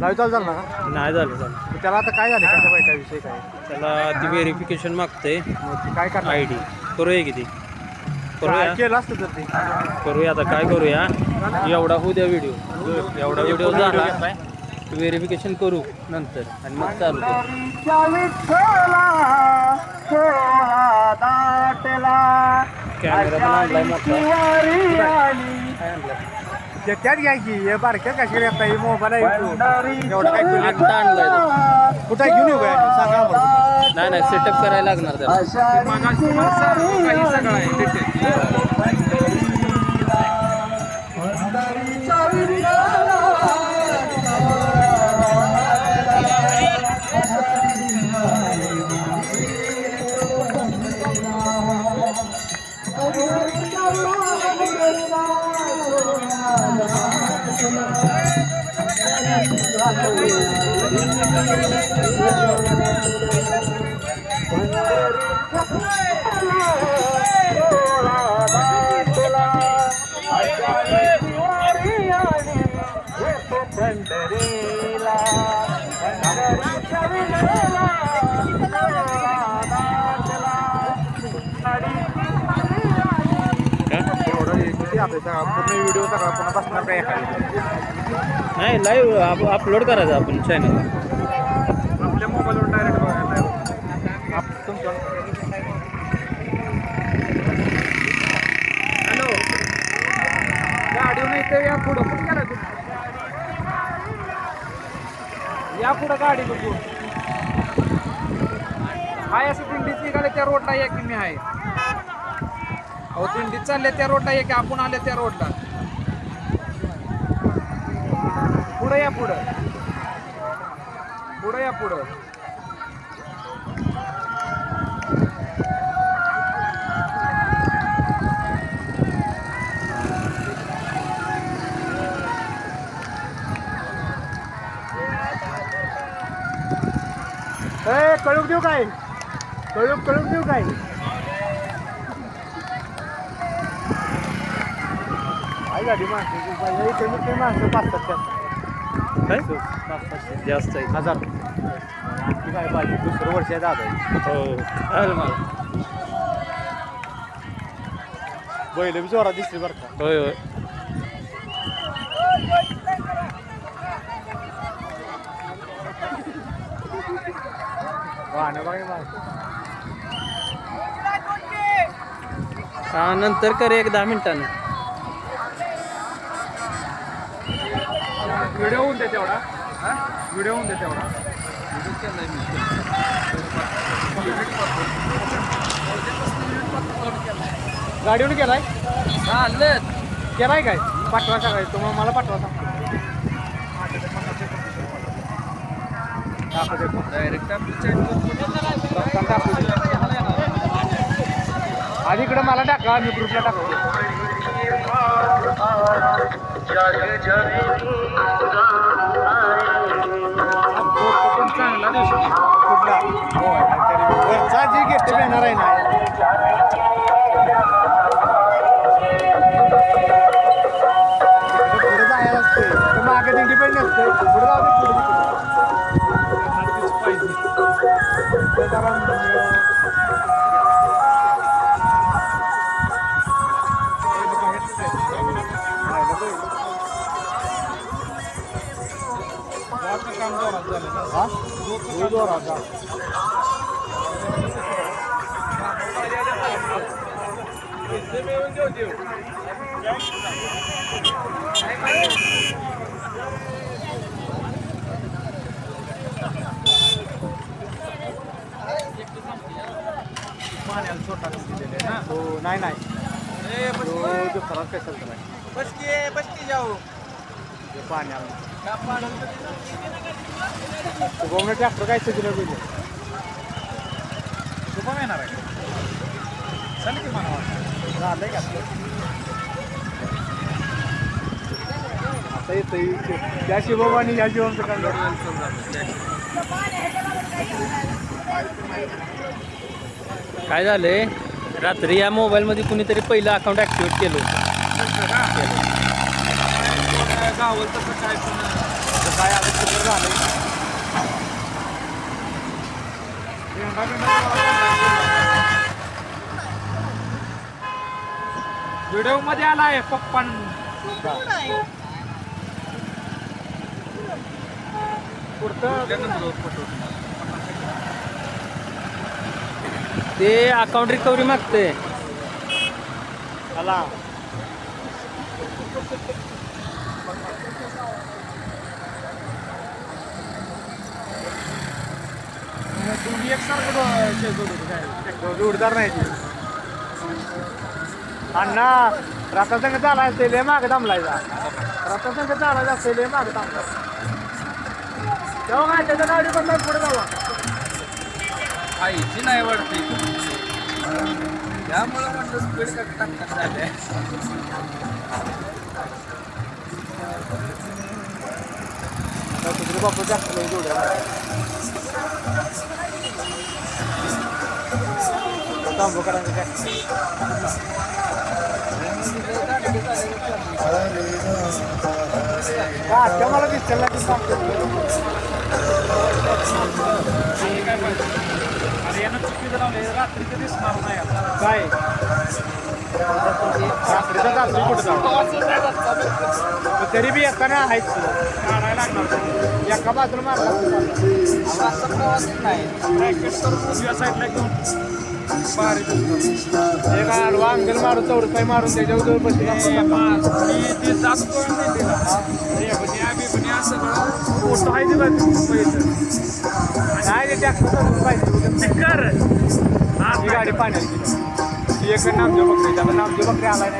नाही चालू झालं ना? का? नाही झालं झालं. त्याला आता काय झालं? काय काय विषय काय? त्याला ती व्हेरिफिकेशन मागते काय करणार? आय डी करूया किती करूया? केलं असतं तर ते? करूया आता काय करूया? एवढा होऊ द्या व्हिडिओ एवढा व्हिडिओ झाला. व्हेरिफिकेशन करू नंतर आणि मग चालू करू. कॅमेरा पण आणलाय मोठा. त्यात घ्यायची हे बारक्या कशी आता हे मोबाईल आहे. एवढं काय केलं आत्ता आणलाय. कुठं घेऊन येऊ काय सांगा. नाही नाही सेटअप करायला लागणार त्याला. काही सगळं आहे. एवढं सगळं पूर्ण व्हिडिओ सगळा पुन्हा बसणार काय एखादी. नाही लाईव्ह अपलोड करायचं आपण चॅनलला आपल्या मोबाईलवर डायरेक्ट बघायला आप तुमच्या हॅलो इथे या पुढं कुठं गेला तुम्ही. या पुढं गाडी बघू. हाय असं दिंडीत निघाले त्या रोडला या की मी आहे. अहो दिंडीत चालले त्या रोडला एक की आपण आले त्या रोडला. पुढं या पुढं. पुढं या पुढं. कळूक देऊ काय? कळूक कळूक देऊ काय? गाडी माणसं कमीत कमी माणसं पाच सत्तर काय? जास्त आहे. हजार. ती काय पाहिजे दुसरं वर्ष आहे दादा. हो. चालेल मला बैल बी जोरात दिसते बरं का. होय होय. वाहनं बघा माणसं हा नंतर कर एक दहा मिनिटानं. व्हिडिओ होऊन दे तेवढा. व्हिडिओ होऊन दे तेवढा. गाडीवर गेलाय? केलाय काय? पाठवा सकाळी तुम्हाला मला पाठवा सांग आधी इकडं मला टाका मी ग्रुपला टाकतो. चांगला दिवशी कुठला वरचा जी गिफ्ट येणार आहे ना इकडं पुढे दूध वर आता. हो नाही नाही तो दुसरा स्पेशल बसकी बसकी जाऊ पाण्याला गोमने ट्रॅक्टर काय सगळं गेलं? तू पण येणार आहे. चालेल की मला वाटतं. झालंय का? आपलं? आता येतं त्या शिवबाबानी या शिवमचं काम काय झालंय? रात्री या मोबाईलमध्ये कुणीतरी पहिलं अकाउंट ॲक्टिवेट केलं होतं. गावल तसं काय पण काय आलं झाले व्हिडिओमध्ये आलाय पप्पा ते अकाउंट रिकव्हरी मागते आला एकसारखं जोडदार नाही ती. अण्णा रथासंघ चालायचं असेल लय मागे थांबलायचा. रथासंघ चालायचं असेल लय मागे थांबलायचा तेव्हा काय त्याच्या गाडी बंद पुढे जावा आईची नाही वाटते. त्यामुळं म्हणलं स्पीड टाकतात झाले आता दुसरे बापू जास्त जोड्या मला दिसतेल ना की थांबतो. यानं रात्रीचं दिसणार नाही काय रात्रीचा चालतो कुठं तरी बी येताना आहेच काढायला लागणार एका बाजूला मारला नाही तर साईडला घेऊन एक आडवा अंगल मारून चौरसाई मारून त्याच्यावर जवळ बसली ए, मी ते जात पण नाही तिला. रेबण्या, बिबण्या फोटो आहे तिला नाही ते ट्रॅक्टर पाहिजे कर. ही गाडी पाण्यात ती एक नामदेव बकरी त्याला नामदेव बकरी नाही